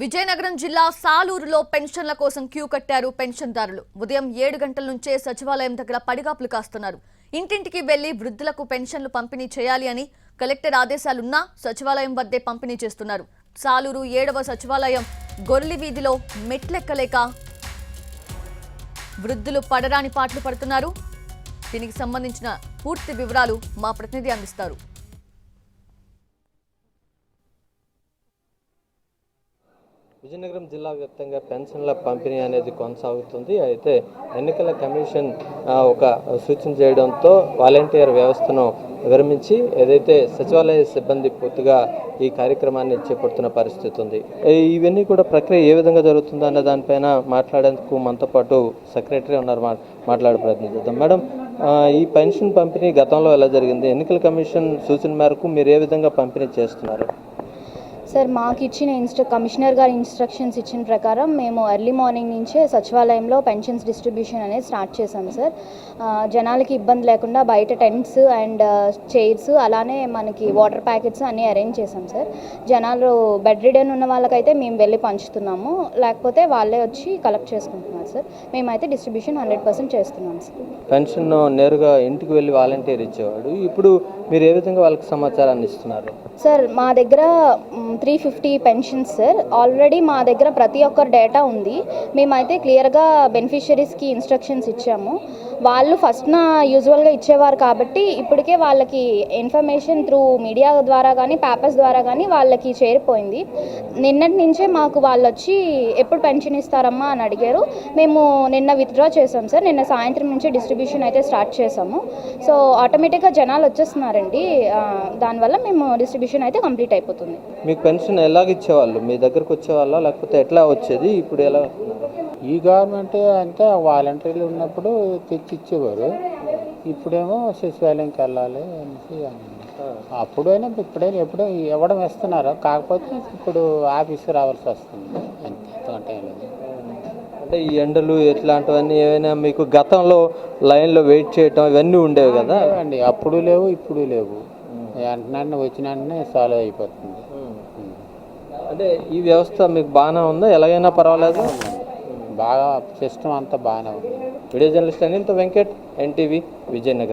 విజయనగరం జిల్లా సాలూరులో పెన్షన్ల కోసం క్యూ కట్టారు పెన్షన్దారులు. ఉదయం ఏడు గంటల నుంచే సచివాలయం దగ్గర పడిగాపులు కాస్తున్నారు. ఇంటింటికి వెళ్ళి వృద్ధులకు పెన్షన్లు పంపిణీ చేయాలి అని కలెక్టర్ ఆదేశాలున్నా సచివాలయం వద్దే పంపిణీ చేస్తున్నారు. సాలూరు ఏడవ సచివాలయం గొర్లి వీధిలో మెట్లెక్కలేక వృద్ధులు పడరాని పాటలు పడుతున్నారు. దీనికి సంబంధించిన పూర్తి వివరాలు మా ప్రతినిధి అందిస్తారు. విజయనగరం జిల్లా వ్యాప్తంగా పెన్షన్ల పంపిణీ అనేది కొనసాగుతుంది. అయితే ఎన్నికల కమిషన్ ఒక సూచన చేయడంతో వాలంటీర్ వ్యవస్థను విరమించి ఏదైతే సచివాలయ సిబ్బంది పూర్తిగా ఈ కార్యక్రమాన్ని చేపడుతున్న పరిస్థితి ఉంది. ఇవన్నీ కూడా ప్రక్రియ ఏ విధంగా జరుగుతుందో అన్న దానిపైన మాట్లాడేందుకు మనతో పాటు సెక్రటరీ ఉన్నారు. మా- మాట్లాడే ప్రయత్నం చేద్దాం. మేడం ఈ పెన్షన్ పంపిణీ గతంలో ఎలా జరిగింది? ఎన్నికల కమిషన్ సూచన మేరకు మీరు ఏ విధంగా పంపిణీ చేస్తున్నారు? సార్ మాకు ఇచ్చిన ఇన్స్ట్ర కమిషనర్ గారి ఇన్స్ట్రక్షన్స్ ఇచ్చిన ప్రకారం మేము ఎర్లీ మార్నింగ్ నుంచే సచివాలయంలో పెన్షన్స్ డిస్ట్రిబ్యూషన్ అనేది స్టార్ట్ చేశాం సార్. జనాలకి ఇబ్బంది లేకుండా బయట టెంట్స్ అండ్ చైర్స్ అలానే మనకి వాటర్ ప్యాకెట్స్ అన్నీ అరేంజ్ చేశాం సార్. జనాలు బెడ్ రిడన్ ఉన్న వాళ్ళకైతే మేము వెళ్ళి పంచుతున్నాము. లేకపోతే వాళ్ళే వచ్చి కలెక్ట్ చేసుకుంటున్నారు సార్. మేమైతే డిస్ట్రిబ్యూషన్ హండ్రెడ్ పర్సెంట్ చేస్తున్నాం సార్. పెన్షన్ నేరుగా ఇంటికి వెళ్ళి వాలంటీర్ ఇచ్చేవాడు. ఇప్పుడు మీరు ఏ విధంగా వాళ్ళకి సమాచారాన్ని ఇస్తున్నారు? సార్ మా దగ్గర three fifty pensions sir already మా దగ్గర ప్రతి ఒక్కరి డేటా ఉంది. మేమైతే క్లియర్గా బెనిఫిషరీస్కి ఇన్స్ట్రక్షన్స్ ఇచ్చాము. వాళ్ళు ఫస్ట్ నా యూజువల్గా ఇచ్చేవారు కాబట్టి ఇప్పటికే వాళ్ళకి ఇన్ఫర్మేషన్ త్రూ మీడియా ద్వారా కానీ పేపర్స్ ద్వారా కానీ వాళ్ళకి చేరిపోయింది. నిన్నటి నుంచే మాకు వాళ్ళు వచ్చి ఎప్పుడు పెన్షన్ ఇస్తారమ్మా అని అడిగారు. మేము నిన్న విత్డ్రా చేసాం సార్. నిన్న సాయంత్రం నుంచి డిస్ట్రిబ్యూషన్ అయితే స్టార్ట్ చేసాము సో ఆటోమేటిక్గా జనాలు వచ్చేస్తున్నారండి. దానివల్ల మేము డిస్ట్రిబ్యూషన్ అయితే కంప్లీట్ అయిపోతుంది. మీకు పెన్షన్ ఎలాగ ఇచ్చేవాళ్ళు? మీ దగ్గరకు వచ్చేవాళ్ళ? లేకపోతే ఎట్లా వచ్చేది? ఇప్పుడు ఎలా ఈ గవర్నమెంట్ అంతే వాలంటీర్లు ఉన్నప్పుడు తెచ్చి ఇచ్చేవారు ఇప్పుడేమో సచివాలయంకి వెళ్ళాలి అనేసి అని. అప్పుడైనా ఇప్పుడైనా ఎప్పుడో ఇవ్వడం ఇస్తున్నారు కాకపోతే ఇప్పుడు ఆఫీస్కి రావాల్సి వస్తుంది. అంతే అంటే ఈ ఎండలు ఇట్లాంటివన్నీ ఏమైనా మీకు గతంలో లైన్లో వెయిట్ చేయటం ఇవన్నీ ఉండేవి కదా? లేవండి అప్పుడు లేవు ఇప్పుడు లేవు. వెంటనే వచ్చిన వెంటనే సాల్వ్ అయిపోతుంది. అంటే ఈ వ్యవస్థ మీకు బాగానే ఉందా? ఎలాగైనా పర్వాలేదు? బాగా సిస్టమ్ అంతా బాగానే ఉంది. Video journalist అనిల్తో Venkat N T V Vizianagaram.